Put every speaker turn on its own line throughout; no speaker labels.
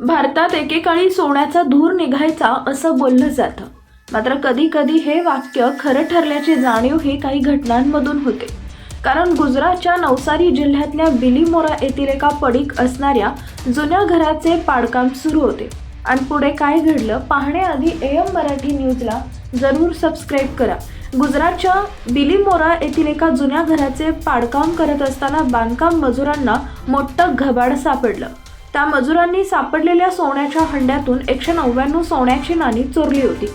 भारतात एकेकाळी सोन्याचा धूर निघायचा असं बोललं जातं. मात्र कधी कधी हे वाक्य खरं ठरल्याची जाणीव ही काही घटनांमधून होते. कारण गुजरातच्या नवसारी जिल्ह्यातल्या बिलीमोरा येथील एका पडीक असणाऱ्या जुन्या घराचे पाडकाम सुरू होते. आणि पुढे काय घडलं पाहण्याआधी ए एम मराठी न्यूजला जरूर सबस्क्राईब करा. गुजरातच्या बिलीमोरा येथील एका जुन्या घराचे पाडकाम करत असताना बांधकाम मजुरांना मोठं घबाड सापडलं. त्या मजुरांनी सापडलेल्या सोन्याच्या हंड्यातून एकशे नव्याण्णव सोन्याची नाणी चोरली होती.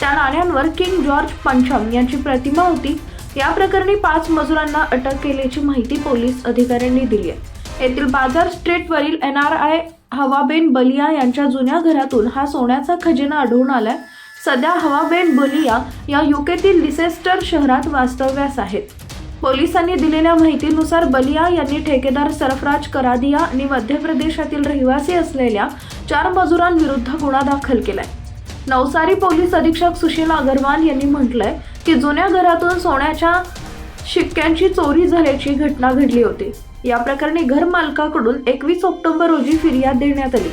त्या नाण्यांवर किंग जॉर्ज पंचम यांची प्रतिमा होती. या प्रकरणी पाच मजुरांना अटक केल्याची माहिती पोलीस अधिकाऱ्यांनी दिली आहे. येथील बाजार स्ट्रीटवरील N R I Havaben Baliya यांच्या जुन्या घरातून हा सोन्याचा खजिना आढळून आलाय. सध्या हवाबेन बलिया या युकेतील लिसेस्टर शहरात वास्तव्यास आहेत. पोलिसांनी दिलेल्या माहितीनुसार बलिया यांनी ठेकेदार सरफराज करादिया आणि मध्य प्रदेशातील रहिवासी असलेल्या चार मजुरांविरुद्ध गुन्हा दाखल केलाय. नवसारी पोलीस अधीक्षक सुशील अगरवाल यांनी म्हटलंय की जुन्या घरातून सोन्याच्या शिक्क्यांची चोरी झाल्याची घटना घडली होती. या प्रकरणी घर मालकाकडून एकवीस ऑक्टोबर रोजी फिर्याद देण्यात आली.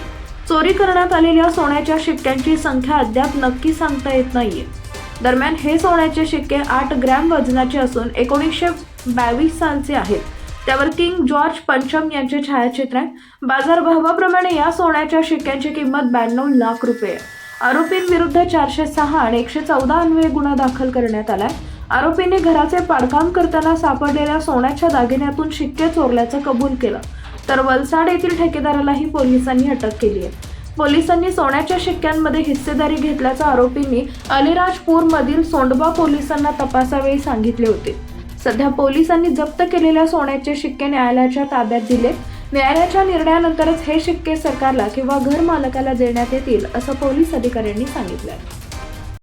चोरी करण्यात आलेल्या सोन्याच्या शिक्क्यांची संख्या अद्याप नक्की सांगता येत नाहीये. दरम्यान हे सोन्याचे शिक्के आठ ग्रॅम वजनाचे असून एकोणीसशे बावीस सालचे आहेत. त्यावर किंग जॉर्ज पंचम यांचे छायाचित्र आहे बाजारभावाप्रमाणे या सोन्याच्या शिक्क्यांची किंमत ब्याण्णव लाख रुपये. आहे आरोपींविरुद्ध चारशे सहा आणि एकशे चौदा अन्वये गुन्हा दाखल करण्यात आलाय. आरोपींनी घराचे पाडकाम करताना सापडलेल्या सोन्याच्या दागिन्यातून शिक्के चोरल्याचं कबूल केलं. तर वलसाड येथील ठेकेदारालाही पोलिसांनी अटक केली आहे. पोलिसांनी सोन्याच्या शिक्क्यांमध्ये हिस्सेदारी घेतल्याचा आरोपींनी अलिराजपूरमधील सोंडबा पोलिसांना तपासावेळी सांगितले होते. सध्या पोलिसांनी जप्त केलेल्या सोन्याचे शिक्के न्यायालयाच्या ताब्यात दिले. न्यायालयाच्या निर्णयानंतरच हे शिक्के सरकारला किंवा घर मालकाला देण्यात येतील असं पोलीस अधिकाऱ्यांनी सांगितलं